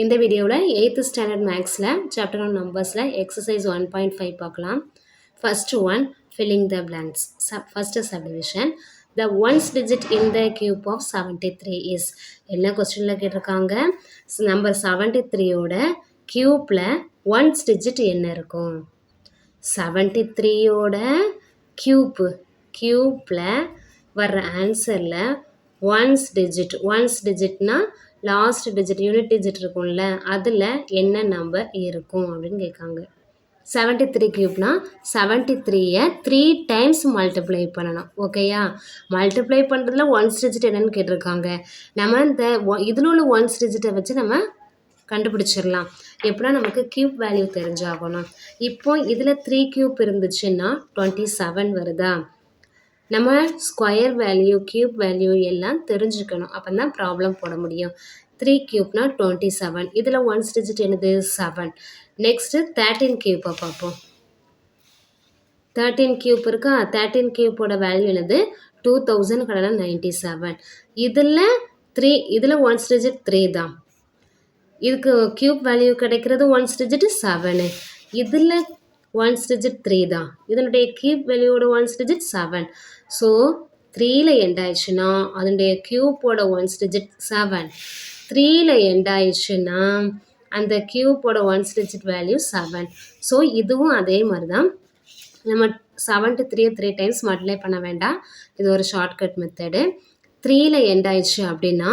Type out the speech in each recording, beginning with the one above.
இந்த வீடியோவில் eighth standard மேக்ஸில் சாப்டர் ஒன் நம்பர்ஸில் எக்ஸசைஸ் ஒன் பாயிண்ட் ஃபைவ் பார்க்கலாம். First one filling the blanks sub first subdivision the ones digit in the cube of seventy three is என்ன கொஸ்டினில் கேட்டிருக்காங்க? Number seventy த்ரீயோட கியூப்பில் once digit என்ன இருக்கும்? செவன்ட்டி த்ரீயோட கியூப்பு கியூப்பில் வர்ற ஆன்சரில் ஒன்ஸ் டிஜிட் ஒன்ஸ் டிஜிட்னால் லாஸ்ட் டிஜிட் யூனிட் டிஜிட் இருக்கும்ல அதில் என்ன நம்பர் இருக்கும் அப்படின்னு கேட்காங்க. செவன்ட்டி த்ரீ க்யூப்னா செவன்ட்டி த்ரீயை த்ரீ டைம்ஸ் மல்டிப்ளை பண்ணணும் ஓகேயா மல்டிப்ளை பண்ணுறதுல ஒன்ஸ் டிஜிட் என்னன்னு கேட்டிருக்காங்க. நம்ம இந்த இதில் உள்ள ஒன்ஸ் டிஜிட்டை வச்சு நம்ம கண்டுபிடிச்சிடலாம். எப்படின்னா நமக்கு க்யூப் வேல்யூ தெரிஞ்சாகணும். இப்போ இதில் த்ரீ க்யூப் இருந்துச்சுன்னா டுவெண்ட்டி செவன் வருதா? நம்ம ஸ்கொயர் வேல்யூ க்யூப் வேல்யூ எல்லாம் தெரிஞ்சுக்கணும். அப்போ தான் ப்ராப்ளம் போட முடியும். த்ரீ க்யூப்னா டுவெண்ட்டி செவன் இதில் ஒன்ஸ் டிஜிட் என்னது? செவன் நெக்ஸ்ட்டு தேர்ட்டீன் க்யூப்பை பார்ப்போம். தேர்ட்டீன் க்யூப் இருக்கா? தேர்ட்டீன் க்யூப்போட வேல்யூ என்னது? டூ தௌசண்ட் கடலை நைன்ட்டி செவன் இதில் த்ரீ இதில் ஒன்ஸ் டிஜிட் த்ரீ தான். இதுக்கு க்யூப் வேல்யூ கிடைக்கிறது ஒன்ஸ் டிஜிட் செவனு இதில் ஒன்ஸ் டிஜிட் த்ரீ தான். இதனுடைய கியூப் வேல்யூவோட ஒன்ஸ் டிஜிட் செவன் ஸோ த்ரீயில் எண்ட் ஆயிடுச்சுன்னா அதனுடைய க்யூப்போட ஒன்ஸ் டிஜிட் செவன் த்ரீயில் எண்ட் ஆயிடுச்சுன்னா அந்த க்யூப்போட ones digit value seven so இதுவும் அதே மாதிரி தான் நம்ம seven to three three times multiply பண்ண வேண்டாம். இது ஒரு ஷார்ட்கட் மெத்தடு த்ரீயில் எண்ட் ஆயிடுச்சு அப்படின்னா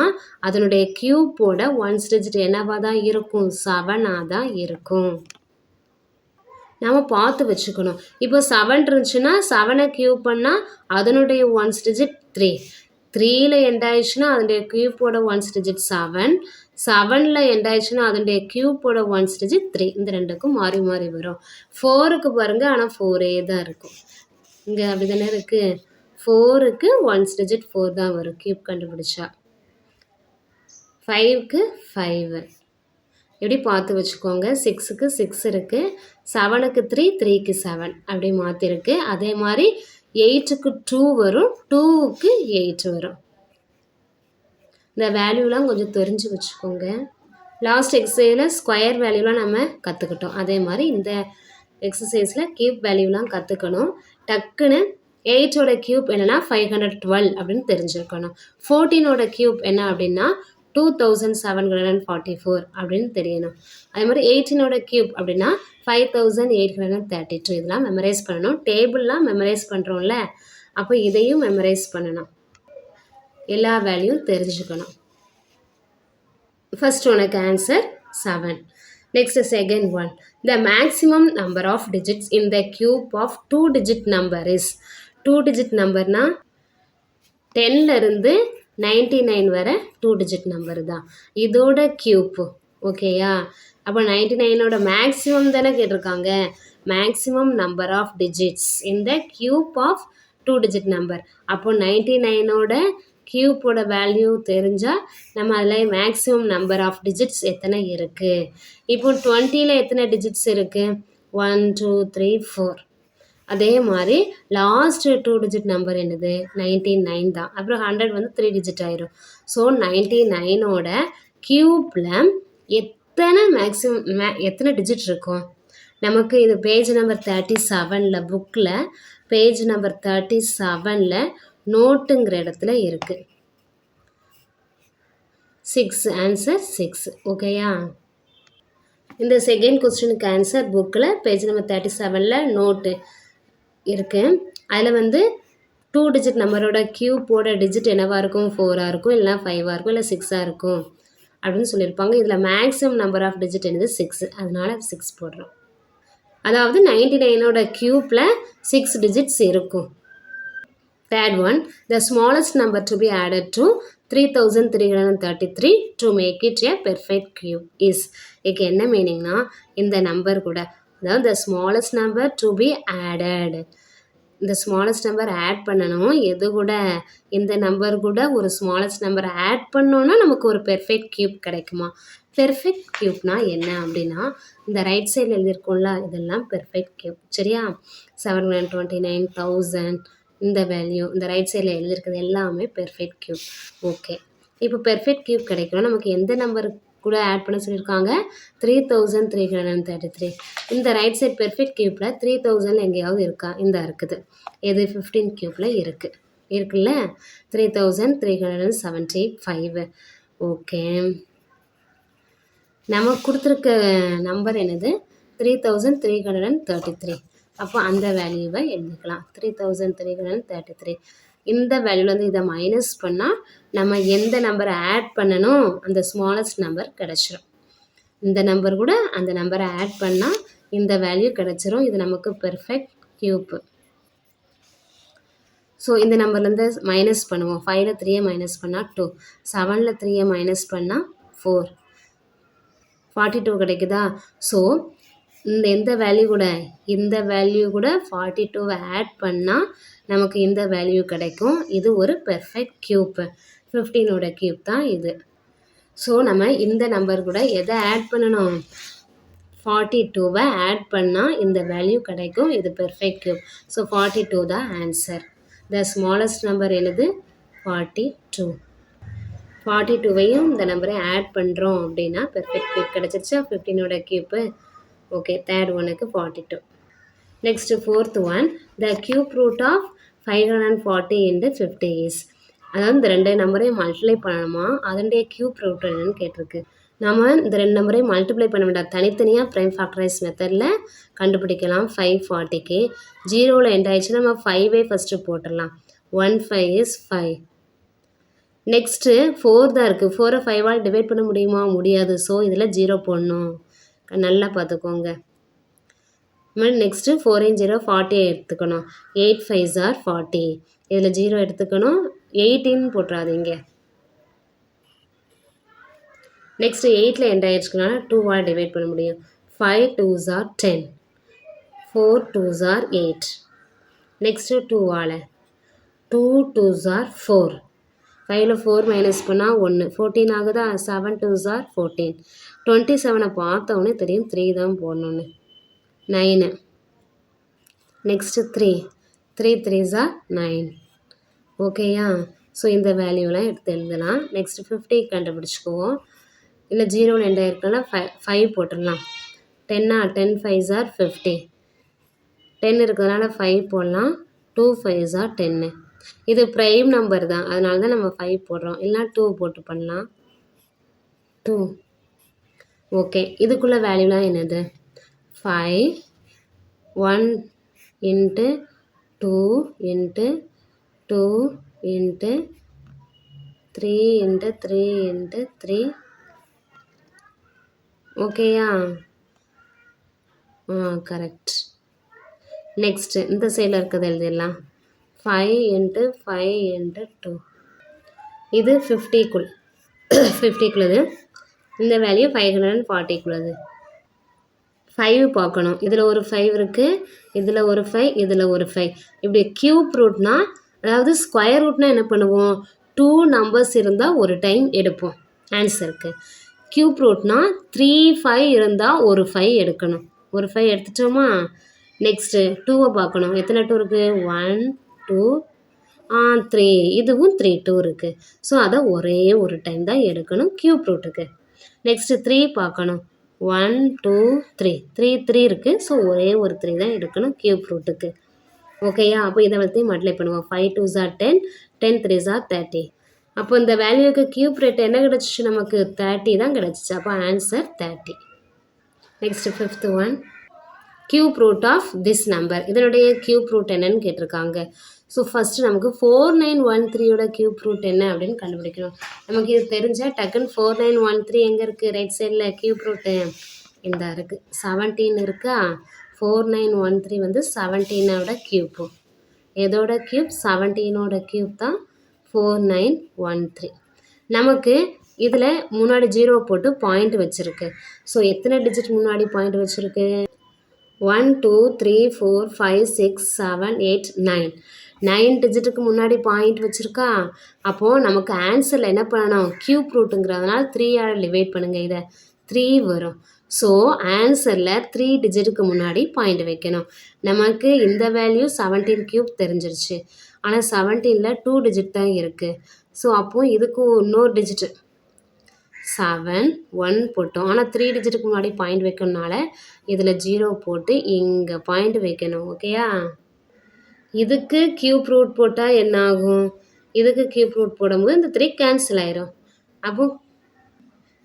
அதனுடைய கியூப்போட ஒன்ஸ் டிஜிட் என்னவாக தான் இருக்கும்? செவனாக தான் இருக்கும். நம்ம பார்த்து வச்சுக்கணும். இப்போ செவன் இருந்துச்சுன்னா செவனை க்யூப் பண்ணால் அதனுடைய ஒன்ஸ் டிஜிட் த்ரீ த்ரீயில் எண்ட் ஆயிடுச்சுன்னா அதனுடைய க்யூப்போட ஒன்ஸ் டிஜிட் செவன் செவனில் எண்ட் ஆயிடுச்சுன்னா அதனுடைய கியூப்போட ஒன்ஸ் டிஜிட் த்ரீ இந்த ரெண்டுக்கும் மாறி மாறி வரும். ஃபோருக்கு பாருங்கள் ஆனால் ஃபோரே தான் இருக்கும். இங்கே அப்படி தானே இருக்குது ஃபோருக்கு ஒன்ஸ் டிஜிட் ஃபோர் தான் வரும். க்யூப் கண்டுபிடிச்சா. ஃபைவ்க்கு ஃபைவ் எப்படி பார்த்து வச்சுக்கோங்க? சிக்ஸுக்கு சிக்ஸ் இருக்குது செவனுக்கு த்ரீ த்ரீக்கு செவன் அப்படி மாற்றிருக்கு அதே மாதிரி எயிட்டுக்கு டூ வரும். டூவுக்கு எயிட் வரும். இந்த வேல்யூலாம் கொஞ்சம் தெரிஞ்சு வச்சுக்கோங்க. லாஸ்ட் எக்ஸசைஸில் ஸ்கொயர் வேல்யூலாம் நம்ம கற்றுக்கிட்டோம் அதே மாதிரி இந்த எக்ஸசைஸில் கியூப் வேல்யூலாம் கற்றுக்கணும் டக்குன்னு எயிட்டோட க்யூப் என்னென்னா ஃபைவ் ஹண்ட்ரட் டுவெல் அப்படின்னு தெரிஞ்சுருக்கணும். ஃபோர்டீனோட க்யூப் என்ன அப்படின்னா two thousand seven hundred and forty four அப்படின்னு தெரியணும். அதே மாதிரி எயிட்டீனோட க்யூப் அப்படின்னா five thousand eight hundred and thirty two இதெல்லாம் மெமரைஸ் பண்ணணும். டேபிள்லாம் மெமரைஸ் பண்ணுறோம்ல அப்போ இதையும் மெமரைஸ் பண்ணணும். எல்லா வேல்யூவும் தெரிஞ்சுக்கணும். ஃபர்ஸ்ட் உனக்கு answer seven next second one the maximum number of digits in the cube of two digit number is two digit நம்பர்னால் டென்லேருந்து நைன்டி நைன் வர டூ டிஜிட் நம்பர் தான் இதோட க்யூப்பு ஓகேயா அப்போ நைன்டி நைனோட மேக்ஸிமம் தானே கேட்டிருக்காங்க? மேக்ஸிமம் நம்பர் ஆஃப் டிஜிட்ஸ் இந்த cube of two digit number அப்போ நைன்டி நைனோட க்யூப்போட வேல்யூ தெரிஞ்சால் நம்ம அதில் மேக்ஸிமம் நம்பர் ஆஃப் டிஜிட்ஸ் எத்தனை இருக்குது இப்போ டுவெண்ட்டியில் எத்தனை டிஜிட்ஸ் இருக்குது ஒன் டூ த்ரீ ஃபோர் அதே மாதிரி லாஸ்ட்டு டூ டிஜிட் நம்பர் என்னது? நைன்டி நைன் தான். அப்புறம் ஹண்ட்ரட் வந்து த்ரீ டிஜிட் ஆயிரும். ஸோ நைன்டி நைனோட க்யூப்பில் எத்தனை மேக்ஸிமம் மே எத்தனை டிஜிட் இருக்கும்? நமக்கு இது பேஜ் நம்பர் தேர்ட்டி செவனில் புக்கில் பேஜ் நம்பர் தேர்ட்டி செவனில் நோட்டுங்கிற இடத்துல இருக்குது சிக்ஸ் ஆன்சர் சிக்ஸ் ஓகேயா இந்த செகண்ட் கொஸ்டினுக்கு ஆன்சர் புக்கில் பேஜ் நம்பர் தேர்ட்டி செவனில் நோட்டு இருக்குது அதில் வந்து டூ டிஜிட் நம்பரோட க்யூப்போட டிஜிட் என்னவாக இருக்கும்? ஃபோராக இருக்கும் இல்லைனா ஃபைவாக இருக்கும் இல்லை சிக்ஸாக இருக்கும் அப்படின்னு சொல்லியிருப்பாங்க. இதில் மேக்ஸிமம் நம்பர் ஆஃப் டிஜிட் என்னது? சிக்ஸ் அதனால் சிக்ஸ் போடுறோம். அதாவது நைன்டி நைனோட க்யூப்பில் சிக்ஸ் டிஜிட்ஸ் இருக்கும். Third one the smallest number to be added to three thousand three hundred and thirty three to make it a perfect cube is இதுக்கு என்ன மீனிங்னா இந்த நம்பர் கூட அதாவது the smallest number to be added இந்த smallest number add பண்ணணும். எது கூட இந்த நம்பர் கூட ஒரு ஸ்மாலஸ்ட் நம்பர் ஆட் பண்ணோன்னா நமக்கு ஒரு பெர்ஃபெக்ட் க்யூப் கிடைக்குமா? பெர்ஃபெக்ட் க்யூப்னா என்ன அப்படின்னா இந்த ரைட் சைடில் எழுதியிருக்கோம்ல இதெல்லாம் பெர்ஃபெக்ட் க்யூப் சரியா? Seven hundred twenty nine thousand இந்த வேல்யூ இந்த ரைட் சைடில் எழுதியிருக்கிறது எல்லாமே பெர்ஃபெக்ட் க்யூப் ஓகே இப்போ பெர்ஃபெக்ட் க்யூப் கிடைக்கணும். நமக்கு எந்த நம்பர் கூட ஆட் பண்ண சொல்லியிருக்காங்க. Three thousand three hundred and thirty three இந்த ரைட் சைட் பெர்ஃபெக்ட் க்யூப்பில் த்ரீ தௌசண்ட் எங்கேயாவது இருக்கா? இந்த இருக்குது. எது ஃபிஃப்டீன் க்யூப்பில் இருக்குது இருக்குல்ல? Three thousand three hundred and seventy five okay நமக்கு கொடுத்துருக்க நம்பர் என்னது? Three thousand three hundred and thirty three அப்போ அந்த வேல்யூவை எழுதிக்கலாம் three thousand three hundred and thirty three இந்த வேல்யூலேருந்து இதை மைனஸ் பண்ணால் நம்ம எந்த நம்பரை ஆட் பண்ணணும் அந்த ஸ்மாலஸ்ட் நம்பர் கிடச்சிரும். இந்த நம்பர் கூட அந்த நம்பரை ஆட் பண்ணால் இந்த வேல்யூ கிடச்சிரும். இது நமக்கு பெர்ஃபெக்ட் க்யூப்பு ஸோ இந்த நம்பர்லேருந்து மைனஸ் பண்ணுவோம். ஃபைவ்ல த்ரீயை மைனஸ் பண்ணால் டூ செவனில் த்ரீயை மைனஸ் பண்ணால் ஃபோர் ஃபார்ட்டி டூ கிடைக்குதா? ஸோ இந்த எந்த வேல்யூ கூட இந்த வேல்யூ கூட ஃபார்ட்டி டூவை ஆட் பண்ணால் நமக்கு இந்த வேல்யூ கிடைக்கும். இது ஒரு பெர்ஃபெக்ட் க்யூப்பு ஃபிஃப்டீனோட க்யூப் தான் இது. ஸோ நம்ம இந்த நம்பர் கூட எதை ஆட் பண்ணணும்? ஃபார்ட்டி டூவை ஆட் பண்ணால் இந்த வேல்யூ கிடைக்கும். இது perfect cube so forty two தான் ஆன்சர் த ஸ்மாலஸ்ட் நம்பர் எழுது ஃபார்ட்டி டூ ஃபார்ட்டி டூவையும் இந்த நம்பரை ஆட் பண்ணுறோம் அப்படின்னா பெர்ஃபெக்ட் க்யூப் கிடச்சிருச்சா? ஃபிஃப்டீனோட க்யூப்பு ஓகே தேர்ட் ஒனுக்கு forty two next fourth one the cube root of five hundred and forty into fifty is அதாவது இந்த ரெண்டு நம்பரையும் மல்டிப்ளை பண்ணணுமா? அதனுடைய க்யூப் ரூட் என்னன்னு கேட்டிருக்கு. நம்ம இந்த ரெண்டு நம்பரையும் மல்டிப்ளை பண்ண வேண்டாம் தனித்தனியாக ப்ரைம் ஃபேக்டரைஸ் மெத்தடில் கண்டுபிடிக்கலாம் ஃபைவ் ஃபார்ட்டிக்கு ஜீரோவில் எண்ட் ஆயிடுச்சு நம்ம ஃபைவே ஃபஸ்ட்டு போட்டுடலாம். One five is five next four தான் இருக்குது ஃபோரை ஃபைவால் டிவைட் பண்ண முடியுமா? முடியாது. ஸோ இதில் ஜீரோ போடணும். நல்லா பார்த்துக்கோங்க. நெக்ஸ்ட்டு ஃபோரையும் ஜீரோ ஃபார்ட்டி எடுத்துக்கணும். எயிட் ஃபைவ் ஜார் ஃபார்ட்டி இதில் ஜீரோ எடுத்துக்கணும். எயிட்டின்னு போட்டுறாதீங்க. நெக்ஸ்ட்டு எயிட்டில் எண்ட் ஆயிடுச்சுக்கனால டூவால் டிவைட் பண்ண முடியும். Five two jar ten four two jar eight next டூவால் டூ டூ ஜார் ஃபோர் ஃபைவ்ல ஃபோர் மைனஸ் பண்ணால் ஒன்று ஃபோர்டீன் ஆகுதா? Seven two jar fourteen twenty செவனை பார்த்தோன்னே தெரியும் த்ரீ தான் போடணுன்னு nine next three three three sir nine ஓகேயா ஸோ இந்த வேல்யூலாம் எடுத்து எழுதலாம். நெக்ஸ்ட்டு ஃபிஃப்டி கண்டுபிடிச்சிக்குவோம். இல்லை ஜீரோவில் எண்ட் ஆயிருக்குன்னா ஃபை ஃபைவ் போட்டுடலாம். டென்னா ten five jar fifty ten இருக்கிறதுனால ஃபைவ் போடலாம். டூ ஃபைவ் ஜார் டென்னு இது ப்ரைம் நம்பர் தான். அதனால தான் நம்ம ஃபைவ் போடுறோம். இல்லைனா டூ போட்டு பண்ணலாம். டூ ஓகே இதுக்குள்ளே வேல்யூலாம் என்னது? Five one into two into two into three into three into three ஓகேயா ஆ கரெக்ட் நெக்ஸ்ட்டு இந்த சைடில் இருக்கிறது எழுதிடலாம். Five into five into two இது ஃபிஃப்டிக்குள் ஃபிஃப்டிக்குள்ளது இந்த வேல்யூ ஃபைவ் ஹண்ட்ரட் அண்ட் ஃபார்ட்டிக்குள்ளது ஃபைவ் பார்க்கணும். இதில் ஒரு ஃபைவ் இருக்குது இதில் ஒரு ஃபைவ் இதில் ஒரு ஃபைவ் இப்படி க்யூப் ரூட்னா அதாவது ஸ்கொயர் ரூட்னா என்ன பண்ணுவோம்? டூ நம்பர்ஸ் இருந்தால் ஒரு டைம் எடுப்போம். ஆன்சருக்கு க்யூப் ரூட்னா த்ரீ ஃபைவ் இருந்தால் ஒரு ஃபைவ் எடுக்கணும். ஒரு ஃபைவ் எடுத்துட்டோமா? நெக்ஸ்ட்டு டூவை பார்க்கணும். எத்தனை டூ இருக்குது ஒன் டூ த்ரீ இதுவும் த்ரீ டூ இருக்குது ஸோ அதை ஒரே ஒரு டைம் தான் எடுக்கணும். க்யூப் ரூட்டுக்கு நெக்ஸ்ட்டு த்ரீ பார்க்கணும். One two three three three இருக்குது ஸோ ஒரே ஒரு த்ரீ தான் எடுக்கணும் க்யூப் ரூட்டுக்கு ஓகேயா அப்போ இதை வந்து மல்டிப்ளை பண்ணுவோம். Five two jar ten ten three jar thirty அப்போ இந்த வேல்யூக்கு க்யூப் ரேட் என்ன கிடச்சிச்சு நமக்கு? தேர்ட்டி தான் கிடச்சிச்சு. அப்போ answer thirty next fifth one cube root of this number இதனுடைய க்யூப் ரூட் என்னன்னு கேட்டிருக்காங்க. ஸோ ஃபஸ்ட்டு நமக்கு ஃபோர் நைன் ஒன் த்ரீயோட க்யூப் ரூட் என்ன அப்படின்னு கண்டுபிடிக்கணும். நமக்கு இது தெரிஞ்சால் டக்குன்னு ஃபோர் நைன் ஒன் த்ரீ எங்கே இருக்குது ரைட் சைடில் க்யூப் ரூட்டு இந்த இருக்குது செவன்டீன் இருக்கா? ஃபோர் நைன் ஒன் த்ரீ வந்து செவன்டீனோட க்யூப்பு எதோட க்யூப் செவன்டீனோட க்யூப் தான் ஃபோர் நைன் ஒன் த்ரீ நமக்கு இதில் முன்னாடி ஜீரோ போட்டு பாயிண்ட் வச்சுருக்கு. ஸோ எத்தனை டிஜிட் முன்னாடி பாயிண்ட் வச்சுருக்கு? One two three four five six seven eight nine nine டிஜிட்டுக்கு முன்னாடி பாயிண்ட் வச்சுருக்கா? அப்போது நமக்கு ஆன்சரில் என்ன பண்ணணும்? க்யூப் ரூட்டுங்கிறதுனால த்ரீயால் டிவைட் பண்ணுங்கள் இதை. த்ரீ வரும். ஸோ ஆன்சரில் த்ரீ டிஜிட்டுக்கு முன்னாடி பாயிண்ட் வைக்கணும். நமக்கு இந்த வேல்யூ செவன்டீன் க்யூப் தெரிஞ்சிருச்சு. ஆனால் செவன்டீனில் டூ டிஜிட் தான் இருக்குது ஸோ அப்போது இதுக்கு இன்னொரு டிஜிட்டு செவன் ஒன் போட்டோம். ஆனால் த்ரீ டிஜிட்டுக்கு முன்னாடி பாயிண்ட் வைக்கணுனால இதில் ஜீரோ போட்டு இங்கே பாயிண்ட் வைக்கணும். ஓகேயா இதுக்கு கியூப் ரூட் போட்டால் என்ன ஆகும்? இதுக்கு கியூப் ரூட் போடும்போது இந்த த்ரீ கேன்சல் ஆயிரும். அப்போ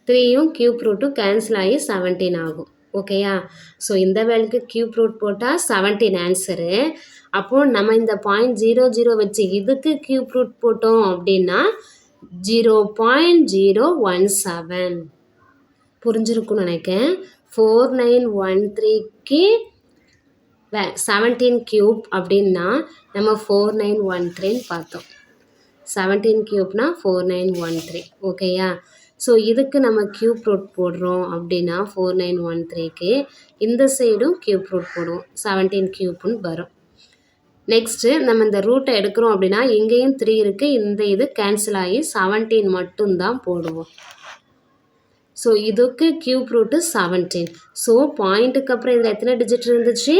த்ரீயும் கியூப் ரூட்டும் கேன்சல் ஆகி செவன்டீன் ஆகும். ஓகேயா ஸோ இந்த வேலைக்கு கியூப் ரூட் போட்டால் செவன்டீன் ஆன்சரு அப்போது நம்ம இந்த பாயிண்ட் ஜீரோ ஜீரோ வச்சு இதுக்கு கியூப் ரூட் போட்டோம் அப்படின்னா zero point zero one seven புரிஞ்சிருக்கும்னு நினைக்கிறேன். ஃபோர் நைன் ஒன் த்ரீக்கு செவன்டீன் க்யூப் அப்படின்னா நம்ம ஃபோர் நைன் ஒன் த்ரீன்னு பார்த்தோம். செவன்டீன் க்யூப்னா ஃபோர் நைன் ஒன் த்ரீ ஓகேயா ஸோ இதுக்கு நம்ம க்யூப் ரூட் போடுறோம் அப்படின்னா ஃபோர் நைன் ஒன் த்ரீக்கு இந்த சைடும் க்யூப் ரூட் போடுவோம். செவன்டீன் க்யூப்னு வரும். நெக்ஸ்ட்டு நம்ம இந்த ரூட்டை எடுக்கிறோம் அப்படின்னா இங்கேயும் த்ரீ இருக்குது இந்த இது கேன்சல் ஆகி செவன்டீன் மட்டும்தான் போடுவோம். ஸோ இதுக்கு க்யூப் ரூட்டு செவன்டீன் ஸோ பாயிண்ட்டுக்கு அப்புறம் இதில் எத்தனை டிஜிட் இருந்துச்சு?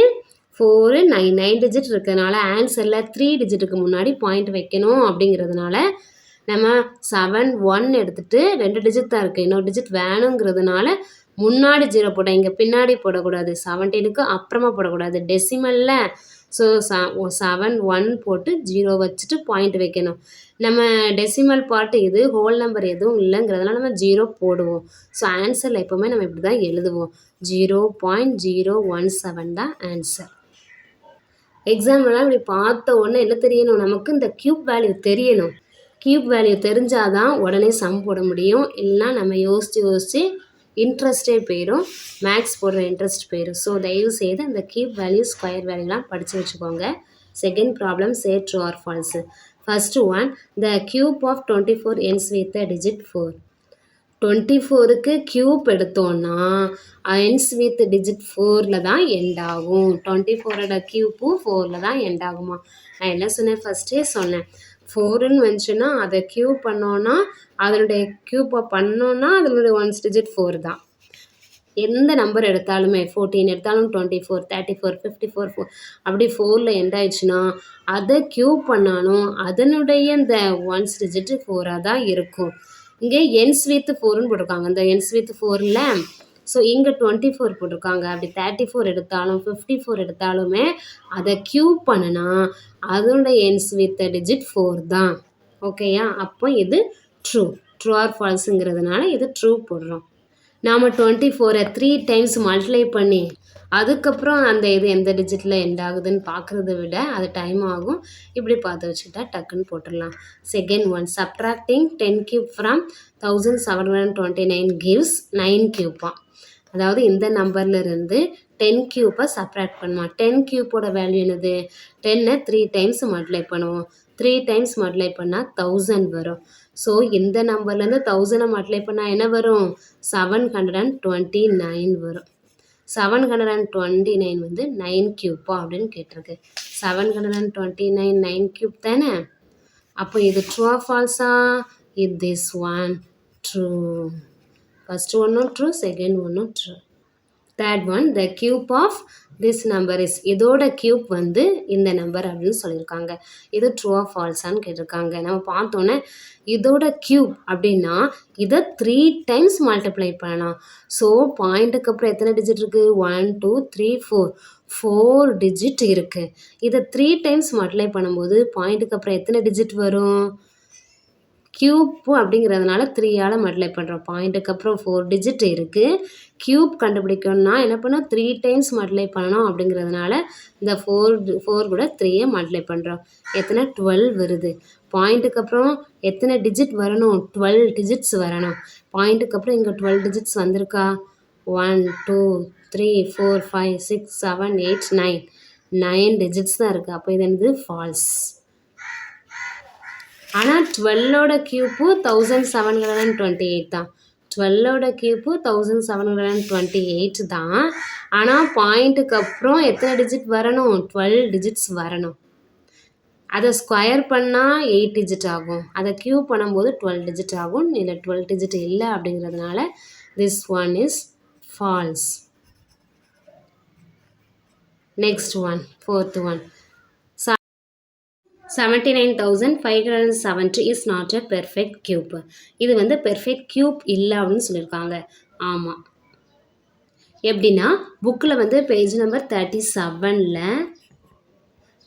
ஃபோரு நைன் நைன் டிஜிட் இருக்கிறதுனால ஆன்சரில் த்ரீ டிஜிட்டுக்கு முன்னாடி பாயிண்ட் வைக்கணும் அப்படிங்கிறதுனால நம்ம செவன் ஒன் எடுத்துகிட்டு ரெண்டு டிஜிட் தான் இருக்குது இன்னொரு டிஜிட் வேணுங்கிறதுனால முன்னாடி ஜீரோ போட்டேன் இங்கே பின்னாடி போடக்கூடாது. செவன்டீனுக்கு அப்புறமா போடக்கூடாது. டெசிமலில். ஸோ செவன் ஒன் போட்டு ஜீரோ வச்சுட்டு பாயிண்ட் வைக்கணும். நம்ம டெசிமல் பாட்டு இது ஹோல் நம்பர் எதுவும் இல்லைங்கிறதுனால நம்ம ஜீரோ போடுவோம். ஸோ ஆன்சரில் எப்போவுமே நம்ம இப்படி தான் எழுதுவோம். Zero point zero one seven தான் ஆன்சர். எக்ஸாம்லாம் இப்படி பார்த்த உடனே என்ன தெரியணும்? நமக்கு இந்த க்யூப் வேல்யூ தெரியணும். க்யூப் வேல்யூ தெரிஞ்சால் தான் உடனே சம் போட முடியும். இல்லைனா நம்ம யோசித்து யோசித்து இன்ட்ரெஸ்டே போயிடும். மேக்ஸ் போடுற இன்ட்ரெஸ்ட் போயிடும். ஸோ தயவு செய்து அந்த க்யூப் வேல்யூ ஸ்கொயர் வேல்யூலாம் படித்து வச்சுக்கோங்க. Second problem say true or false first one the cube of twenty four ends with the digit four twenty ஃபோருக்கு க்யூப் எடுத்தோன்னா அயன்ஸ் வித் டிஜிட் ஃபோரில் தான் எண்ட் ஆகும். டுவெண்ட்டி ஃபோரோட க்யூப்பும் ஃபோரில் தான் எண்ட் ஆகுமா? நான் என்ன சொன்னேன்? ஃபஸ்ட்டே சொன்னேன். ஃபோருன்னு வந்துச்சுன்னா அதை க்யூப் பண்ணோன்னா அதனுடைய க்யூப்பை பண்ணோன்னா அதனுடைய ஒன்ஸ் டிஜிட் ஃபோர் தான். எந்த நம்பர் எடுத்தாலுமே ஃபோர்டீன் எடுத்தாலும் twenty four thirty four fifty four four அப்படி ஃபோரில் எண்ட் ஆயிடுச்சுன்னா அதை க்யூப் பண்ணாலும் அதனுடைய இந்த ஒன்ஸ் டிஜிட் ஃபோராக தான் இருக்கும். இங்கே என்ஸ் வித் ஃபோர்னு போட்டிருக்காங்க. இந்த என்ஸ் வித் ஃபோரில் ஸோ இங்கே டுவெண்ட்டி ஃபோர் போட்டிருக்காங்க. அப்படி தேர்ட்டி ஃபோர் எடுத்தாலும் ஃபிஃப்டி ஃபோர் எடுத்தாலுமே அதை க்யூப் பண்ணுனா அதனுடைய என்ஸ் வித் டிஜிட் ஃபோர் தான். ஓகேயா அப்போ இது ட்ரூ ட்ரூ ஆர் ஃபால்ஸுங்கிறதுனால இது ட்ரூ போடுறோம். நாம் டுவெண்ட்டி ஃபோரை த்ரீ டைம்ஸ் மல்டிப்ளை பண்ணி அதுக்கப்புறம் அந்த இது எந்த டிஜிட்டில் எண்ட் ஆகுதுன்னு பார்க்குறத விட அது டைம் ஆகும். இப்படி பார்த்து வச்சுக்கிட்டா டக்குன்னு போட்டுடலாம். Second one subtracting ten cube from thousand seven hundred twenty nine gives nine கியூப்பாக அதாவது இந்த நம்பர்லேருந்து டென் கியூப்பை சப்ராக்ட் பண்ணுவோம் டென் கியூப்போட வேல்யூ என்னது? டென்னை த்ரீ டைம்ஸ் மல்டிப்ளை பண்ணுவோம். த்ரீ டைம்ஸ் மல்டிப்ளை பண்ணால் தௌசண்ட் வரும். ஸோ இந்த நம்பர்லேருந்து தௌசண்ட் தௌசண்டை மல்டிப்ளை பண்ணால் என்ன வரும்? Seven hundred and twenty nine வரும். Seven hundred and twenty nine வந்து நைன் க்யூப்பா அப்படின்னு கேட்டிருக்கு. Seven hundred and twenty nine nine cube தானே? அப்போ இது ட்ரூ ஃபால்ஸா இது திஸ் ஒன் ட்ரூ ஃபஸ்ட்டு ஒன்றும் ட்ரூ செகண்ட் ஒன்றும் true third one the cube of this number is இதோட க்யூப் வந்து இந்த நம்பர் அப்படின்னு சொல்லியிருக்காங்க. இது ட்ரூ ஆஃப் ஃபால்ஸான்னு கேட்டிருக்காங்க. நம்ம பார்த்தோன்னே இதோட க்யூப் அப்படின்னா இதை த்ரீ டைம்ஸ் மல்டிப்ளை பண்ணலாம். ஸோ பாயிண்ட்டுக்கு அப்புறம் எத்தனை டிஜிட் இருக்குது one two three four four digit இருக்குது இதை த்ரீ டைம்ஸ் மல்டிப்ளை பண்ணும்போது பாயிண்ட்டுக்கு அப்புறம் எத்தனை டிஜிட் வரும்? க்யூப்பு அப்படிங்கிறதுனால த்ரீயால் மல்டிப்ளை பண்ணுறோம் பாயிண்ட்டுக்கு அப்புறம் ஃபோர் டிஜிட் இருக்குது க்யூப் கண்டுபிடிக்கணும்னா என்ன பண்ணோம்? த்ரீ டைம்ஸ் மல்டிப்ளை பண்ணணும் அப்படிங்கிறதுனால இந்த ஃபோர் ஃபோர் கூட த்ரீயை மல்டிப்ளை பண்ணுறோம் எத்தனை? டுவெல் வருது. பாயிண்ட்டுக்கு அப்புறம் எத்தனை டிஜிட் வரணும்? டுவெல் டிஜிட்ஸ் வரணும். பாயிண்ட்டுக்கு அப்புறம் இங்கே டுவெல் டிஜிட்ஸ் வந்திருக்கா? One two three four five six seven eight nine nine digits தான் இருக்குது அப்போ இது என்னது? ஃபால்ஸ் ஆனால் டுவெல்லோட cube thousand seven hundred and twenty eight தான். டுவெல்லோட cube thousand seven hundred and twenty eight தான். ஆனால் பாயிண்ட்டுக்கு அப்புறம் எத்தனை டிஜிட் வரணும்? டுவெல் டிஜிட்ஸ் வரணும். அதை ஸ்கொயர் பண்ணால் எயிட் டிஜிட் ஆகும். அதை க்யூ பண்ணும்போது டுவெல் டிஜிட் ஆகும். இல்லை டுவெல் டிஜிட் இல்லை அப்படிங்கிறதுனால this one is false next one fourth one seventy nine thousand five hundred and seventy is not a perfect cube இது வந்து பெர்ஃபெக்ட் கியூப் இல்லை அப்படின்னு சொல்லியிருக்காங்க. ஆமாம் எப்படின்னா புக்கில் வந்து பேஜ் நம்பர் தேர்ட்டி செவனில்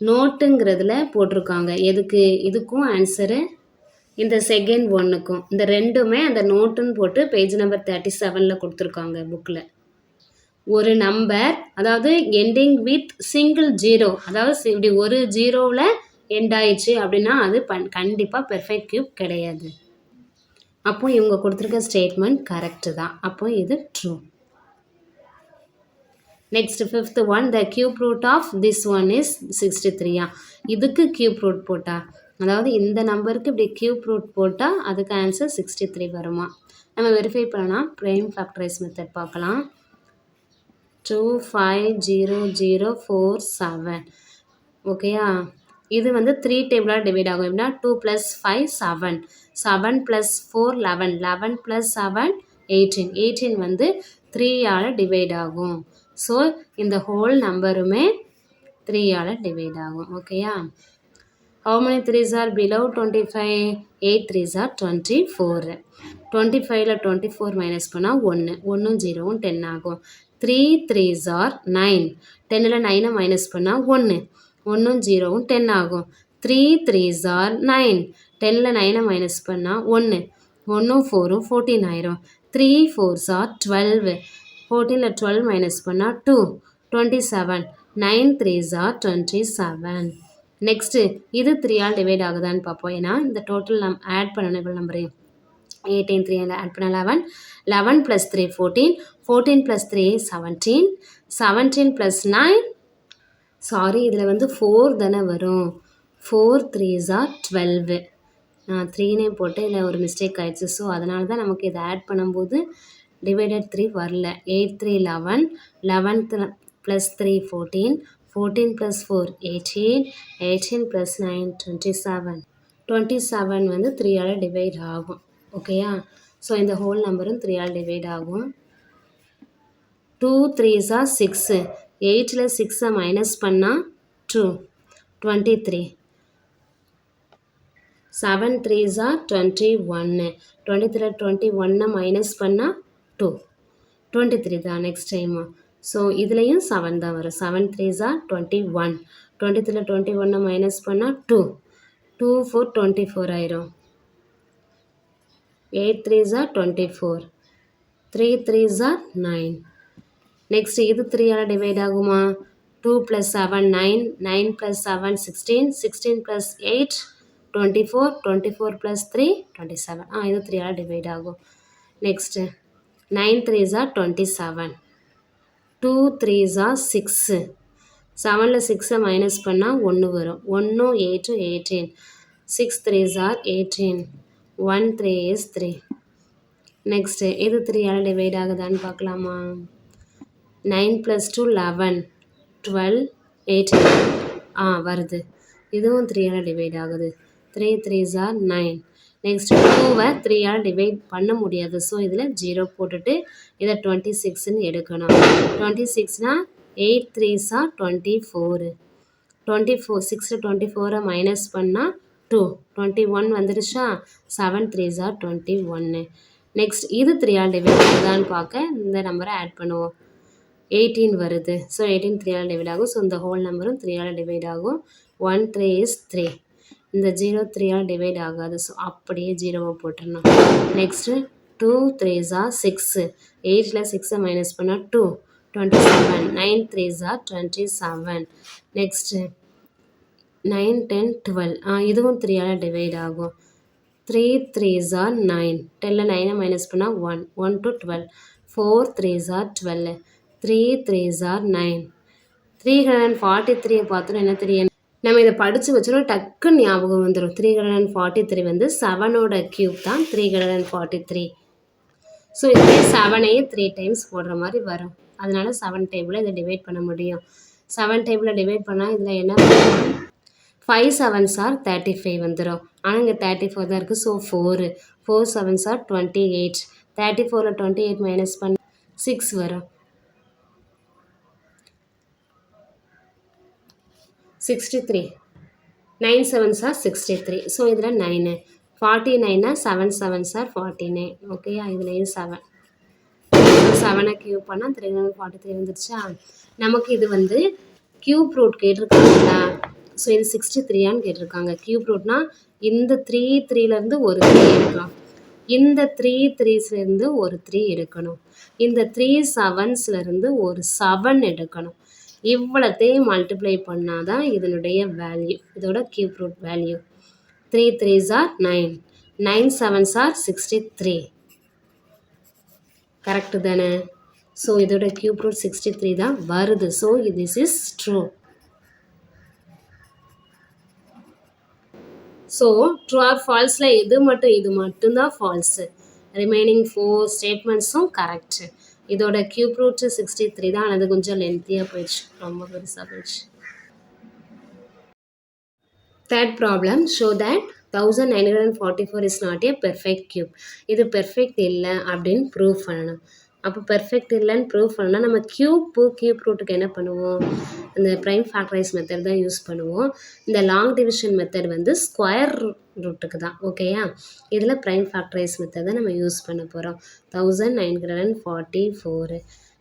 நோட்டுங்கிறதுல போட்டிருக்காங்க. எதுக்கு? இதுக்கும் ஆன்சரு இந்த செகண்ட் ஒன்றுக்கும் இந்த ரெண்டுமே அந்த நோட்டுன்னு போட்டு பேஜ் நம்பர் தேர்ட்டி செவனில் கொடுத்துருக்காங்க புக்கில் ஒரு நம்பர் அதாவது எண்டிங் வித் சிங்கிள் ஜீரோ அதாவது இப்படி ஒரு ஜீரோவில் எண்ட் ஆயிடுச்சு அப்படின்னா அது பண் கண்டிப்பாக பெர்ஃபெக்ட் கியூப் கிடையாது. அப்போ இவங்க கொடுத்துருக்க ஸ்டேட்மெண்ட் கரெக்டு தான். அப்போ இது true next fifth one the cube root of this one is sixty த்ரீயா இதுக்கு கியூப் ரூட் போட்டா? அதாவது இந்த நம்பருக்கு இப்படி கியூப் ரூட் போட்டால் அதுக்கு ஆன்சர் சிக்ஸ்டி த்ரீ வருமா? நம்ம வெரிஃபை பண்ணலாம். ப்ரைம் ஃபேக்டரைஸ் மெத்தட் பார்க்கலாம். Two five zero zero four seven ஓகேயா இது வந்து த்ரீ டேபிளாக டிவைட் ஆகும். எப்படின்னா two plus five seven seven plus four eleven eleven plus seven eighteen eighteen வந்து த்ரீயால் டிவைட் ஆகும். ஸோ இந்த ஹோல் நம்பருமே த்ரீயால் டிவைட் ஆகும். ஓகேயா how many threes are below twenty five eight threes are twenty four twenty ஃபைவ்ல டுவெண்ட்டி ஃபோர் மைனஸ் பண்ணால் ஒன்று ஒன்றும் ஜீரோவும் டென் ஆகும். த்ரீ த்ரீஸ் ஆர் நைன் டென்னில் நைனை மைனஸ் பண்ணால் ஒன்று ஒன்றும் ஜீரோவும் டென் ஆகும். த்ரீ த்ரீ ஜார் நைன் டென்னில் நைனை மைனஸ் பண்ணால் ஒன்று ஒன்றும் ஃபோரும் ஃபோர்டீன் ஆயிரும். த்ரீ ஃபோர்ஸ் ஆர் டுவெல்வு ஃபோர்டீனில் டுவெல் மைனஸ் பண்ணால் two twenty seven nine threes are twenty seven next இது த்ரீயால் டிவைட் ஆகுதான்னு பார்ப்போம். ஏன்னா இந்த டோட்டல் நம் ஆட் பண்ணணும் இவ்வளோ நம்பரு எயிட்டீன் த்ரீ ஆட் பண்ண eleven eleven plus three fourteen fourteen plus three seventeen seventeen plus nine sorry இதில் வந்து ஃபோர் தானே வரும். ஃபோர் த்ரீஸா ஆர் டுவெல்வு நான் த்ரீனே போட்டு இல்லை ஒரு மிஸ்டேக் ஆயிடுச்சு. ஸோ அதனால தான் நமக்கு இதை ஆட் பண்ணும்போது டிவைடட் த்ரீ வரல. Eight three eleven eleventh plus three fourteen fourteen plus four eighteen eighteen plus nine twenty seven twenty seven வந்து த்ரீயால் டிவைட் ஆகும். ஓகேயா ஸோ இந்த ஹோல் நம்பரும் த்ரீயால் டிவைட் ஆகும். டூ த்ரீஸா சிக்ஸு எயிட்டில் சிக்ஸை மைனஸ் பண்ணால் two twenty three seven த்ரீஸா twenty ஒன்று டுவெண்ட்டி த்ரீ டுவெண்ட்டி ஒன்னை மைனஸ் பண்ணால் டூ டுவெண்ட்டி த்ரீ தான் நெக்ஸ்ட் டைமு ஸோ இதுலேயும் செவன் தான் வரும். Seven த்ரீஸா twenty one twenty three twenty ஒன்னை மைனஸ் பண்ணால் two two four twenty four ஆயிரும் eight த்ரீஸா twenty four three த்ரீஸா nine next இது த்ரீயால் டிவைட் ஆகுமா? Two plus seven nine nine plus seven sixteen sixteen plus eight twenty four twenty four plus three twenty seven ஆ இது த்ரீயால் divide ஆகும் next nine threes are twenty seven two threes are six செவனில் சிக்ஸை minus பண்ணால் ஒன்று வரும். ஒன்று eight eighteen six threes are eighteen one three is three next இது த்ரீயால் டிவைட் ஆகுதான்னு பார்க்கலாமா? Nine plus two eleven twelve eighteen ஆ வருது. இதுவும் த்ரீயால் டிவைட் ஆகுது. த்ரீ த்ரீஸா நைன் நெக்ஸ்ட் டூவை த்ரீயால் டிவைட் பண்ண முடியாது. ஸோ இதில் ஜீரோ போட்டுட்டு இதை டுவெண்ட்டி சிக்ஸ்ன்னு எடுக்கணும். Twenty சிக்ஸ்னால் eight threes are twenty four twenty four சிக்ஸில் டுவெண்ட்டி ஃபோரை மைனஸ் பண்ணால் டூ டுவெண்ட்டி ஒன் வந்துடுச்சா செவன் த்ரீஸா டுவெண்ட்டி ஒன்று நெக்ஸ்ட் இது த்ரீயால் டிவைட் ஆகுதான்னு பார்க்க. இந்த நம்பரை ஆட் பண்ணுவோம். எயிட்டீன் வருது. ஸோ எயிட்டீன் த்ரீயால் டிவைட் ஆகும். ஸோ இந்த ஹோல் நம்பரும் த்ரீயால் டிவைட் ஆகும். ஒன் த்ரீ இஸ் த்ரீ இந்த ஜீரோ த்ரீயால் டிவைட் ஆகாது. ஸோ அப்படியே ஜீரோவை போட்டுடணும். நெக்ஸ்ட்டு டூ த்ரீஸா சிக்ஸு எயிட்டில் சிக்ஸை மைனஸ் பண்ணால் two twenty seven nine த்ரீஸா twenty seven next nine ten twelve ஆ இதுவும் த்ரீயால் டிவைட் ஆகும். த்ரீ த்ரீஸா நைன் டெல்லில் நைனை மைனஸ் பண்ணால் one one two twelve four threes are twelve three threes are nine three hundred and forty த்ரீயை பார்த்தோன்னா என்ன தெரியும்? நம்ம இதை படித்து வச்சோன்னா டக்குன்னு ஞாபகம் வந்துடும் three hundred and forty three வந்து செவனோட க்யூப் தான் three hundred and forty three so இதே செவனையே த்ரீ டைம்ஸ் போடுற மாதிரி வரும். அதனால செவன் டேபிளில் இதை டிவைட் பண்ண முடியும். செவன் டேபிளில் டிவைட் பண்ணால் இதில் என்ன five sevens are thirty five வந்துடும் ஆனால் இங்கே தேர்ட்டி ஃபோர் தான் இருக்குது so four four sevens are twenty eight thirty ஃபோரில் டுவெண்ட்டி எயிட் மைனஸ் பண்ண சிக்ஸ் வரும். Sixty three nine seven are sixty three so இதில் nine forty Naina seven seven are forty nine ஓகேயா இதுலேயும் செவன் செவனை cube பண்ணால் த்ரீ ஹண்ட்ரட் ஃபார்ட்டி த்ரீ வந்துருச்சா? நமக்கு இது வந்து கியூப் ரூட் கேட்டிருக்காங்களா ஸோ இது சிக்ஸ்டி த்ரீயான்னு கேட்டிருக்காங்க. கியூப் ரூட்னா இந்த த்ரீ த்ரீலேருந்து ஒரு த்ரீ எடுக்கலாம் இந்த த்ரீ த்ரீஸ்லேருந்து ஒரு த்ரீ எடுக்கணும். இந்த த்ரீ செவன்ஸ்லேருந்து ஒரு செவன் எடுக்கணும். இவ்வளோத்தையும் மல்டிப்ளை பண்ணால் தான் இதனுடைய வேல்யூ இதோட cube root value three threes are nine nine sevens are sixty three correct தானே? ஸோ இதோட கியூப் ரூட் சிக்ஸ்டி த்ரீ தான் வருது. So this is true so true or ஃபால்ஸில் இது மட்டும் இது மட்டும்தான் ஃபால்ஸு ரிமைனிங் ஃபோர் ஸ்டேட்மெண்ட்ஸும் கரெக்டு இதோட கியூப் ரூட் சிக்ஸ்டி த்ரீ தான் அது கொஞ்சம் லென்த்தியாக போயிடுச்சு. ரொம்ப பெருசாக போயிடுச்சு. Third problem show that thousand nine hundred and forty four is not a perfect cube இது பெர்ஃபெக்ட் இல்லை அப்படின்னு ப்ரூவ் பண்ணணும். அப்போ பெர்ஃபெக்ட் இல்லைன்னு ப்ரூவ் பண்ணால் நம்ம க்யூப்பு க்யூப் ரூட்டுக்கு என்ன பண்ணுவோம்? இந்த ப்ரைம் ஃபேக்டரைஸ் மெத்தட் தான் யூஸ் பண்ணுவோம். இந்த லாங் டிவிஷன் மெத்தட் வந்து ஸ்கொயர் ரூட்டுக்கு தான் ஓகேயா இதில் ப்ரைம் ஃபேக்டரைஸ் மெத்தட் தான் நம்ம யூஸ் பண்ண போகிறோம் thousand nine hundred and forty four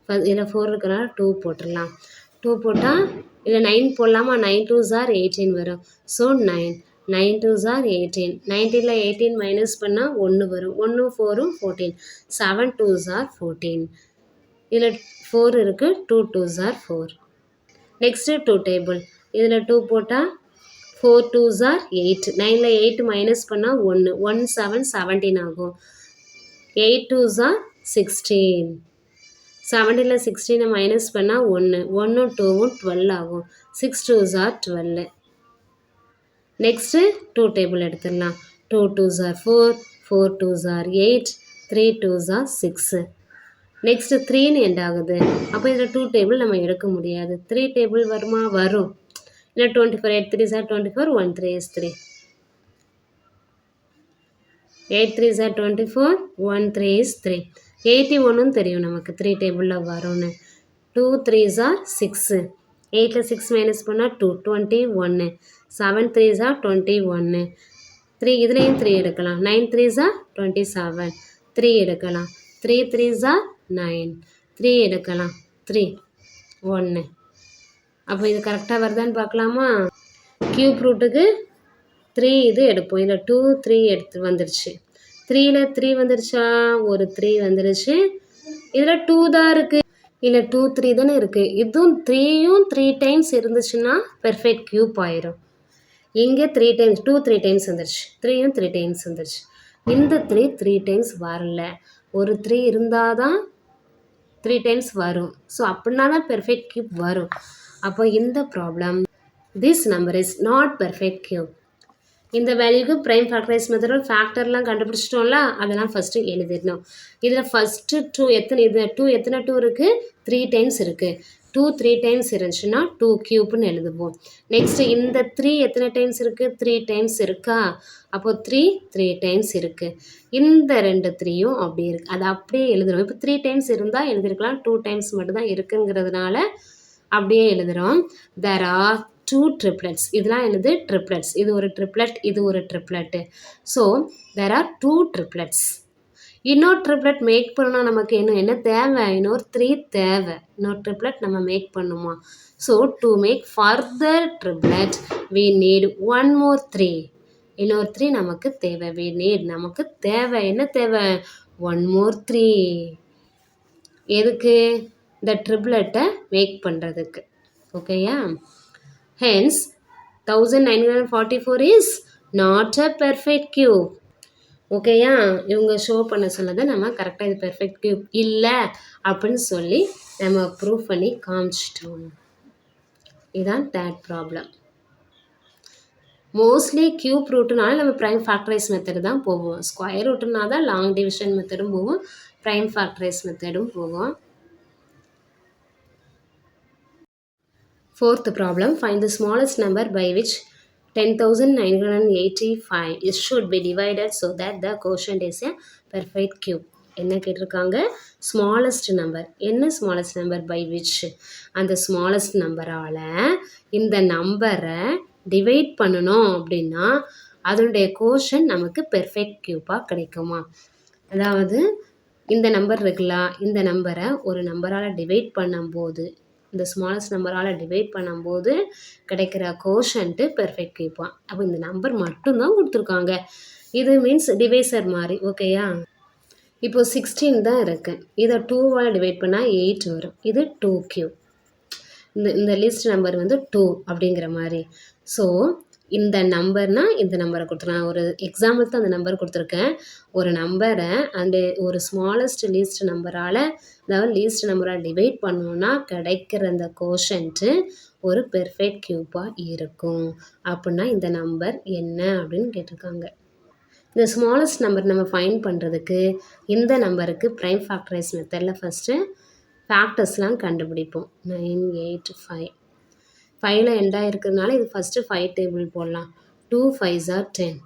இதில் ஃபோர் இருக்கிறனால டூ போட்டுடலாம். டூ போட்டால் இல்லை நைன் போடலாமா? நைன் டூ ஜார் எயிட்டீன் வரும். So nine nine two jar eighteen. நைன்டீனில் எயிட்டீன் மைனஸ் பண்ணால் ஒன்று வரும். ஒன்று ஃபோரும் fourteen seven two jar fourteen இதில் ஃபோர் இருக்குது two two jar four next two table இதில் டூ போட்டால் ஃபோர் டூ ஜார் எயிட் நைனில் எயிட் மைனஸ் பண்ணால் ஒன்று ஒன் செவன் செவன்டீன் ஆகும். எயிட் டூ ஜார் சிக்ஸ்டீன் செவன்டீனில் சிக்ஸ்டீனை மைனஸ் பண்ணால் ஒன்று ஒன்று டூவும் டுவெல் ஆகும். Six twos are twelve next two table எடுத்துடலாம். Two twos are four four twos are eight three twos are six next த்ரீன்னு எண்ட் ஆகுது. அப்போ இதில் டூ டேபிள் நம்ம எடுக்க முடியாது. த்ரீ டேபிள் வருமா? வரும். இல்லை twenty four eight threes are twenty four one three is three eight threes are twenty four one three is three eighty ஒன்னு தெரியும் நமக்கு த்ரீ டேபிளில் வரும்னு. டூ த்ரீ ஜார் சிக்ஸு எயிட்டில் சிக்ஸ் மைனஸ் பண்ணால் டூ டுவெண்ட்டி ஒன்று செவன் த்ரீ ஜா twenty ஒன்று three இதுலேயும் த்ரீ எடுக்கலாம். Nine threes are twenty seven three எடுக்கலாம். Three threes are nine three எடுக்கலாம். த்ரீ ஒன்று அப்போ இது கரெக்டாக வருதான்னு பார்க்கலாமா? க்யூப் ரூட்டுக்கு த்ரீ இது எடுப்போம். இதில் டூ த்ரீ எடுத்து வந்துருச்சு. த்ரீயில் த்ரீ வந்துருச்சா? ஒரு த்ரீ வந்துருச்சு. இதில் டூ தான் இருக்குது இல்லை டூ த்ரீ தானே இருக்குது இதுவும் த்ரீயும் த்ரீ டைம்ஸ் இருந்துச்சுன்னா பெர்ஃபெக்ட் க்யூப் ஆயிரும். இங்கே three times two three times வந்துருச்சு. த்ரீயும் த்ரீ டைம்ஸ் வந்துருச்சு. இந்த த்ரீ த்ரீ டைம்ஸ் வரல. ஒரு த்ரீ இருந்தால் தான் த்ரீ டைம்ஸ் வரும். ஸோ அப்படின்னா தான் பெர்ஃபெக்ட் கியூப் வரும். அப்போ இந்த problem this number is not perfect cube இந்த வேல்யூக்கு ப்ரைம் ஃபேக்டரைஸ் மெத்தடோட ஃபேக்டர்லாம் கண்டுபிடிச்சிட்டோம்ல அதெல்லாம் ஃபஸ்ட்டு எழுதிடணும். இதில் ஃபஸ்ட்டு டூ எத்தனை இது டூ எத்தனை டூ இருக்குது த்ரீ டைம்ஸ் இருக்குது டூ த்ரீ டைம்ஸ் இருந்துச்சுன்னா டூ க்யூப்னு எழுதுவோம். நெக்ஸ்ட்டு இந்த த்ரீ எத்தனை டைம்ஸ் இருக்குது த்ரீ டைம்ஸ் இருக்கா? அப்போது த்ரீ த்ரீ டைம்ஸ் இருக்குது இந்த ரெண்டு த்ரீயும் அப்படி இருக்குது அதை அப்படியே எழுதுறோம். இப்போ த்ரீ டைம்ஸ் இருந்தால் எழுதிருக்கலாம். டூ டைம்ஸ் மட்டும்தான் இருக்குங்கிறதுனால அப்படியே எழுதுகிறோம் தெர் ஆர் டூ ட்ரிப்ளெட்ஸ் இதெல்லாம் எழுது ட்ரிப்ளெட்ஸ் இது ஒரு ட்ரிப்ளெட் இது ஒரு triplet so there are two triplets இன்னொரு ட்ரிப்ளெட் மேக் பண்ணால் நமக்கு இன்னும் என்ன தேவை? இன்னொரு த்ரீ தேவை. இன்னொரு ட்ரிப்ளெட் நம்ம மேக் பண்ணுமா? So to make further triplet we need one more three இன்னொரு த்ரீ நமக்கு தேவை. வி நீட் நமக்கு தேவை. என்ன தேவை? ஒன் மோர் த்ரீ எதுக்கு? இந்த ட்ரிப்ளெட்டை மேக் பண்ணுறதுக்கு ஓகேயா hence thousand nine hundred forty four is not a perfect cube ஓகேயா இவங்க ஷோ பண்ண சொல்லதை நம்ம கரெக்டாக இது பெர்ஃபெக்ட் கியூப் இல்லை அப்படின்னு சொல்லி நம்ம ப்ரூவ் பண்ணி காமிச்சிட்டோம். இதுதான் தேர்ட் ப்ராப்ளம் மோஸ்ட்லி க்யூப் ரூட்டுனால நம்ம ப்ரைம் ஃபேக்டரைஸ் மெத்தடு தான் போவோம். ஸ்கொயர் ரூட்டுனா தான் லாங் டிவிஷன் மெத்தடும் போவோம். ப்ரைம் ஃபேக்டரைஸ் மெத்தடும் போவோம். Fourth problem find the smallest number by which 10,985 it should be divided so that the quotient is a perfect cube. என்ன கேட்டிருக்காங்க? ஸ்மாலஸ்ட் நம்பர் என்ன ஸ்மாலஸ்ட் நம்பர் பை விச் அந்த smallest நம்பரால் இந்த நம்பரை டிவைட் பண்ணணும் அப்படின்னா அதனுடைய கோஷன் நமக்கு பெர்ஃபெக்ட் க்யூப்பாக கிடைக்குமா? அதாவது இந்த நம்பர் இருக்குல்ல இந்த நம்பரை ஒரு நம்பரால் டிவைட் பண்ணும்போது இந்த ஸ்மாலஸ்ட் நம்பரால் டிவைட் பண்ணும்போது கிடைக்கிற கோஷன்ட்டு பெர்ஃபெக்ட் கேட்பான் அப்போ இந்த நம்பர் மட்டும்தான் கொடுத்துருக்காங்க. இது மீன்ஸ் டிவைசர் மாதிரி ஓகேயா இப்போ சிக்ஸ்டீன் தான் இருக்குது இதை டூவால் டிவைட் பண்ணால் எயிட் வரும். இது டூ கியூ இந்த இந்த லிஸ்ட் நம்பர் வந்து டூ அப்படிங்கிற மாதிரி. ஸோ இந்த நம்பர்னால் இந்த நம்பரை கொடுத்துருக்கேன் ஒரு எக்ஸாம்பிள் தான் அந்த நம்பர் கொடுத்துருக்கேன். ஒரு நம்பரை அந்த ஒரு ஸ்மாலஸ்ட் லீஸ்ட் நம்பரால் அதாவது லீஸ்ட் நம்பரால் டிவைட் பண்ணோன்னா கிடைக்கிற அந்த கோஷன்ட்டு ஒரு பெர்ஃபெக்ட் க்யூப்பாக இருக்கும். அப்படின்னா இந்த நம்பர் என்ன அப்படின்னு கேட்டிருக்காங்க. இந்த ஸ்மாலஸ்ட் நம்பர் நம்ம ஃபைன் பண்ணுறதுக்கு இந்த நம்பருக்கு ப்ரைம் ஃபேக்டரைஸ் மெத்தடில் ஃபஸ்ட்டு ஃபேக்டர்ஸ்லாம் கண்டுபிடிப்போம். நைன் எயிட் ஃபைவ் ஃபைவ்ல எண்டாக இருக்கிறதுனால இது ஃபஸ்ட்டு ஃபைவ் டேபிள் போடலாம். Two fives are ten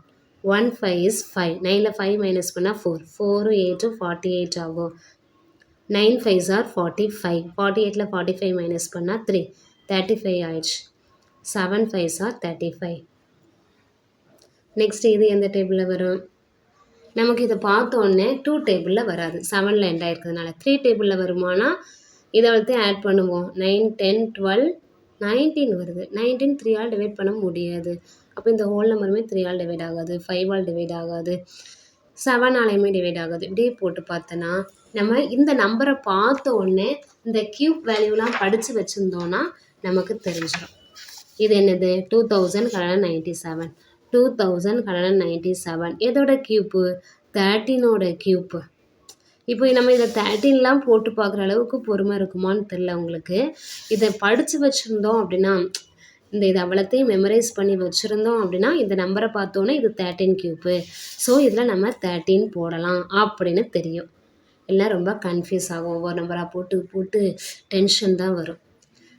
one five is five நைனில் ஃபைவ் மைனஸ் பண்ணால் four four eight forty eight ஆகும் nine fives are forty five forty எயிட்டில் ஃபார்ட்டி ஃபைவ் மைனஸ் பண்ணால் த்ரீ தேர்ட்டி ஃபைவ் ஆயிடுச்சு. Seven fives are thirty five next இது எந்த டேபிளில் வரும்? நமக்கு இதை பார்த்தோன்னே டூ டேபிளில் வராது. செவனில் எண்ட் இருக்கிறதுனால த்ரீ டேபிளில் வருமானா இதை வந்து ஆட் பண்ணுவோம். நைன் டென் டுவெல் நைன்டீன் வருது. நைன்டீன் த்ரீயால் டிவைட் பண்ண முடியாது. அப்போ இந்த ஹோல் நம்பருமே த்ரீயால் டிவைட் ஆகாது. ஃபைவால் டிவைட் ஆகாது. செவனாலையுமே டிவைட் ஆகாது. இப்படியே போட்டு பார்த்தோன்னா நம்ம இந்த நம்பரை பார்த்த உடனே இந்த க்யூப் வேல்யூலாம் படித்து வச்சுருந்தோன்னா நமக்கு தெரிஞ்சிடும் இது என்னது? Two thousand hundred ninety seven two thousand hundred ninety seven எதோட க்யூப்பு தேர்ட்டீனோட க்யூப்பு இப்போ நம்ம இதை தேர்ட்டின்லாம் போட்டு பார்க்குற அளவுக்கு பொறுமை இருக்குமான்னு தெரில உங்களுக்கு. இதை படித்து வச்சுருந்தோம் அப்படின்னா இந்த இது அவ்வளோத்தையும் மெமரைஸ் பண்ணி வச்சுருந்தோம் அப்படின்னா இந்த நம்பரை பார்த்தோன்னே இது தேர்ட்டின் க்யூப்பு ஸோ இதில் நம்ம தேர்ட்டின் போடலாம் அப்படின்னு தெரியும். எல்லாம் ரொம்ப கன்ஃபியூஸ் ஆகும். ஒவ்வொரு நம்பராக போட்டு போட்டு டென்ஷன் தான் வரும்.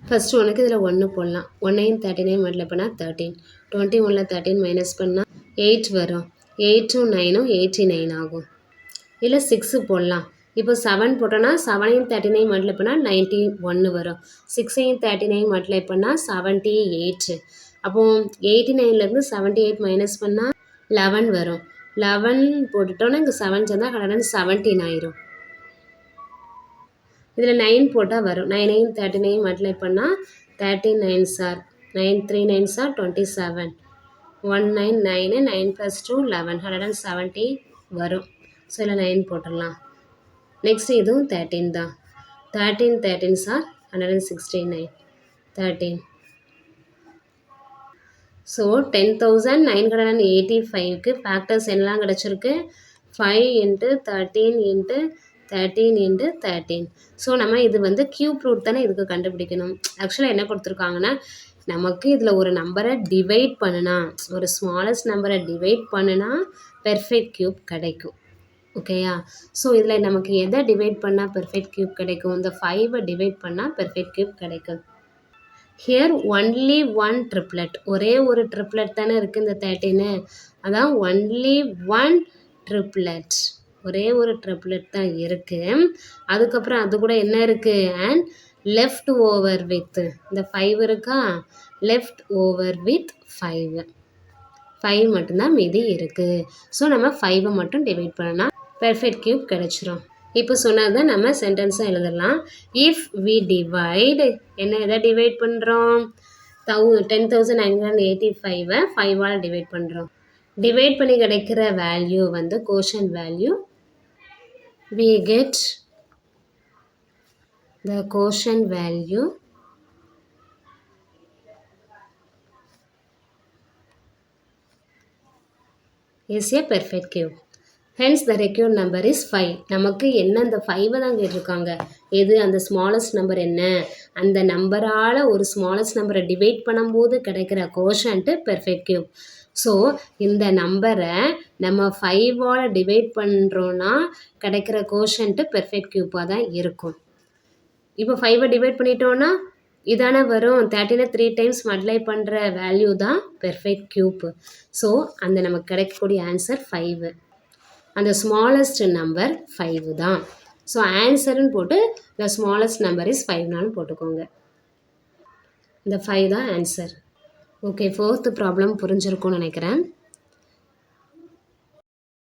ஃபஸ்ட்டு உனக்கு இதில் ஒன்று போடலாம். ஒன்னையும் தேர்ட்டினையும் மல்டிப்ளை பண்ணால் தேர்ட்டின் டுவெண்ட்டி ஒனில் தேர்ட்டின் மைனஸ் பண்ணால் எயிட் வரும். எயிட்டும் நைனும் எயிட்டி நைன் ஆகும். இல்லை சிக்ஸு போடலாம். இப்போ செவன் போட்டோன்னா செவனையும் தேர்ட்டி நைன் மல்டிப்ளை பண்ணால் நைன்ட்டி ஒன்று வரும். சிக்ஸையும் தேர்ட்டி நைன் மல்டிப்ளை பண்ணால் செவன்ட்டி எயிட்டு அப்போது எயிட்டி நைன்லேருந்து செவன்ட்டி எயிட் மைனஸ் பண்ணால் லெவன் வரும். லெவன் போட்டுட்டோன்னா இங்கே செவன் சேர்ந்தால் ஹண்ட்ரட் செவன்டீன் ஆயிரும். இதில் நைன் போட்டால் வரும். நைனையும் தேர்ட்டி நைன் மல்டிப்ளை பண்ணால் thirty nines are nine three nines are twenty seven one nine nine nine plus two eleven hundred and seventy வரும். ஸோ இதில் நைன் போட்டுடலாம். நெக்ஸ்ட் இதுவும் தேர்ட்டீன் தான். Thirteen thirteens are hundred and sixty nine thirteen so ten thousand nine hundred and eighty ஃபைவ்க்கு factors என்னலாம் கிடச்சிருக்கு? Five into thirteen into thirteen into thirteen so நம்ம இது வந்து கியூப் ரூட் தானே இதுக்கு கண்டுபிடிக்கணும். ஆக்சுவலாக என்ன கொடுத்துருக்காங்கன்னா நமக்கு இதில் ஒரு நம்பரை டிவைட் பண்ணுனா ஒரு ஸ்மாலஸ்ட் நம்பரை டிவைட் பண்ணுனா பெர்ஃபெக்ட் க்யூப் கிடைக்கும். ஓகேயா ஸோ இதில் நமக்கு எதை டிவைட் பண்ணால் பெர்ஃபெக்ட் க்யூப் கிடைக்கும்? இந்த ஃபைவை டிவைட் பண்ணால் பெர்ஃபெக்ட் க்யூப் கிடைக்கும். ஹியர் ஒன்லி ஒன் ட்ரிப்ளெட் ஒரே ஒரு ட்ரிப்ளெட் தானே இருக்குது இந்த தேர்ட்டின்னு அதான் ஒன்லி ஒன் ட்ரிப்ளெட் ஒரே ஒரு ட்ரிப்ளெட் தான் இருக்குது அதுக்கப்புறம் அது கூட என்ன இருக்குது அண்ட் லெஃப்ட் ஓவர் வித் இந்த ஃபைவ் இருக்கா? Left over with five five மட்டும்தான் மீதி இருக்குது ஸோ நம்ம ஃபைவை மட்டும் டிவைட் பண்ணால் பெர்ஃபெக்ட் க்யூப் கிடச்சிரும். இப்போ சொன்னதை நம்ம சென்டென்ஸாக எழுதலாம். இஃப் வி டிவைடு என்ன எதை டிவைட் பண்ணுறோம் தௌ ten thousand nine hundred eighty ஃபைவை ஃபைவால் டிவைட் பண்ணுறோம் டிவைட் பண்ணி கிடைக்கிற வேல்யூ வந்து quotient value we get the quotient value is a perfect cube. Hence the require number is five நமக்கு என்ன அந்த ஃபைவை தான் கேட்டிருக்காங்க? எது? அந்த ஸ்மாலஸ்ட் நம்பர் என்ன? அந்த நம்பரால் ஒரு ஸ்மாலஸ்ட் நம்பரை டிவைட் பண்ணும்போது கிடைக்கிற கோஷன்ட்டு பெர்ஃபெக்ட் கியூப் ஸோ இந்த நம்பரை நம்ம ஃபைவால் டிவைட் பண்ணுறோன்னா கிடைக்கிற கோஷன்ட்டு பெர்ஃபெக்ட் க்யூப்பாக தான் இருக்கும். இப்போ ஃபைவை டிவைட் பண்ணிட்டோன்னா இதானே வரும்? தேர்ட்டினை த்ரீ டைம்ஸ் மல்டிப்ளை பண்ணுற வேல்யூ தான் பெர்ஃபெக்ட் கியூப் ஸோ அந்த நமக்கு கிடைக்கக்கூடிய ஆன்சர் ஃபைவு அந்த ஸ்மாலஸ்ட் நம்பர் ஃபைவ் தான். ஸோ ஆன்சருன்னு போட்டு த ஸ்மாலஸ்ட் நம்பர் இஸ் ஃபைவ்னாலும் போட்டுக்கோங்க. இந்த ஃபைவ் தான் ஆன்சர் ஓகே ஃபோர்த்து ப்ராப்ளம் புரிஞ்சிருக்கும்னு நினைக்கிறேன்.